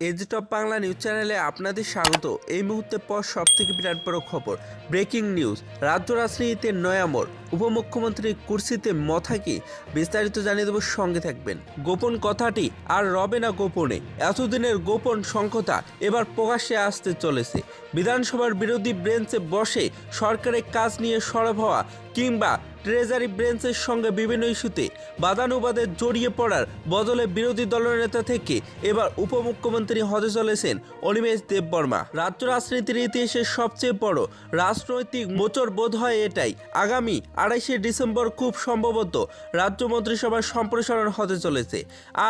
Age top Bangla news চ্যানেলে আপনাদের স্বাগত। এই মুহূর্তে পর সব থেকে বিরাট বড় খবর, ব্রেকিং নিউজ। রাজ্য রাজনীতিতে নয়ামর উপমুখ্যমন্ত্রী কুর্সিতে মথা কি? বিস্তারিত জানিয়ে দেবো সঙ্গে থাকবেন। গোপন কথাটি আর রবে না গোপনে। এতদিনের গোপন সংখ্যতা এবার প্রকাশ্যে আসতে চলেছে। বিধানসভার বিরোধী ব্রেঞ্চে বসে সরকারের কাজ নিয়ে সরব হওয়া কিংবা ট্রেজারি ব্রেঞ্চের সঙ্গে বিভিন্ন ইস্যুতে বাদানুবাদে জড়িয়ে পড়ার বদলে বিরোধী দলনেতা থেকে এবার উপমুখ্যমন্ত্রী হতে চলেছেন অনিমেষ দেববর্মা। রাজ্য রাজনীতির ইতিহাসের সবচেয়ে বড় রাজনৈতিক মোচর বোধ হয় এটাই। আগামী আড়াইশে ডিসেম্বর খুব সম্ভবত রাজ্য মন্ত্রিসভার সম্প্রসারণ হতে চলেছে।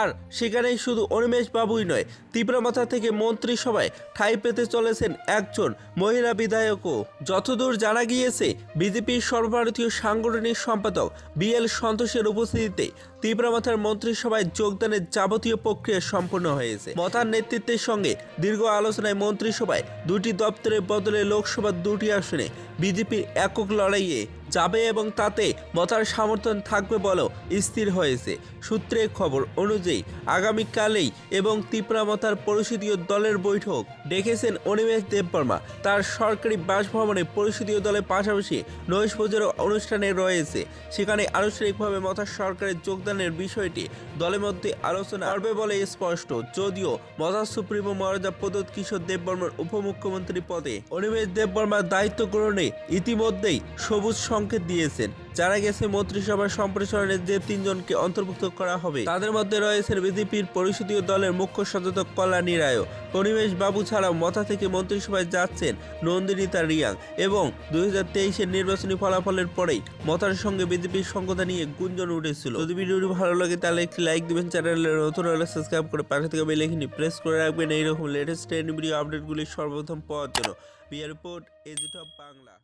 আর সেখানেই শুধু অনিমেষ বাবুই নয় তীব্রমাথা থেকে মন্ত্রিসভায় ঠাঁই পেতে চলেছেন একজন মহিলা বিধায়কও। যতদূর জানা গিয়েছে, বিজেপির সর্বভারতীয় সাংগঠনিক সম্পাদক বিএল সন্তোষের উপস্থিতিতে তীব্রমাথার মন্ত্রিসভায় যোগদানের যাবতীয় প্রক্রিয়া সম্পন্ন হয়েছে। মতার নেতৃত্বের সঙ্গে দীর্ঘ আলোচনায় মন্ত্রিসভায় দুটি দপ্তরের বদলে লোকসভার দুটি আসনে বিজেপির একক লড়াইয়ে যাবে এবং তাতে মতার সমর্থন থাকবে বলেও স্থির হয়েছে। সূত্রের খবর অনুযায়ী, আগামীকালেই এবং তীব্রামতার পরিষদীয় দলের বৈঠক ডেকেছেন অনিমেষ দেববর্মা। তার সরকারি বাসভবনে পরিষদীয় দলের পাশাপাশি নৈশ ভোজের অনুষ্ঠানে রয়েছে। সেখানে আনুষ্ঠানিকভাবে মতার সরকারের যোগদানের বিষয়টি দলের মধ্যে আলোচনা করবে বলে স্পষ্ট। যদিও মতার সুপ্রিমো মহারাজা প্রদত্ত কিশোর দেববর্মার উপমুখ্যমন্ত্রী পদে অনিমেষ দেববর্মার দায়িত্ব গ্রহণে ইতিমধ্যেই সবুজ সংকেত দিয়েছেন। জানা গেছে, মন্ত্রিসভার সম্প্রসারণের যে তিনজনকে অন্তর্ভুক্ত করা হবে, তাদের মধ্যে রয়েছেন বিজেপির পরিষদীয় দলের মুখ্য সচেতক কল্যাণী রায় পরিবেশ বাবু ছাড়াও মথা থেকে মন্ত্রিসভায় যাচ্ছেন নন্দিনীতা রিয়াং এবং দুই হাজার তেইশের নির্বাচনী ফলাফলের পরেই মথার সঙ্গে বিজেপির সংকতা নিয়ে গুঞ্জন উঠেছিল। যদি ভিডিওটি ভালো লাগে, তাহলে একটি লাইক দিবেন, চ্যানেলে নতুন হলে সাবস্ক্রাইব করে পাশে থেকে বেলেখিনি প্রেস করে রাখবেন। এইরকম লেটেস্ট ট্রেন্ড ভিডিও আপডেটগুলি সর্বপ্রথম পাওয়ার জন্য। বিয়ার রিপোর্ট এজিট অফ বাংলা।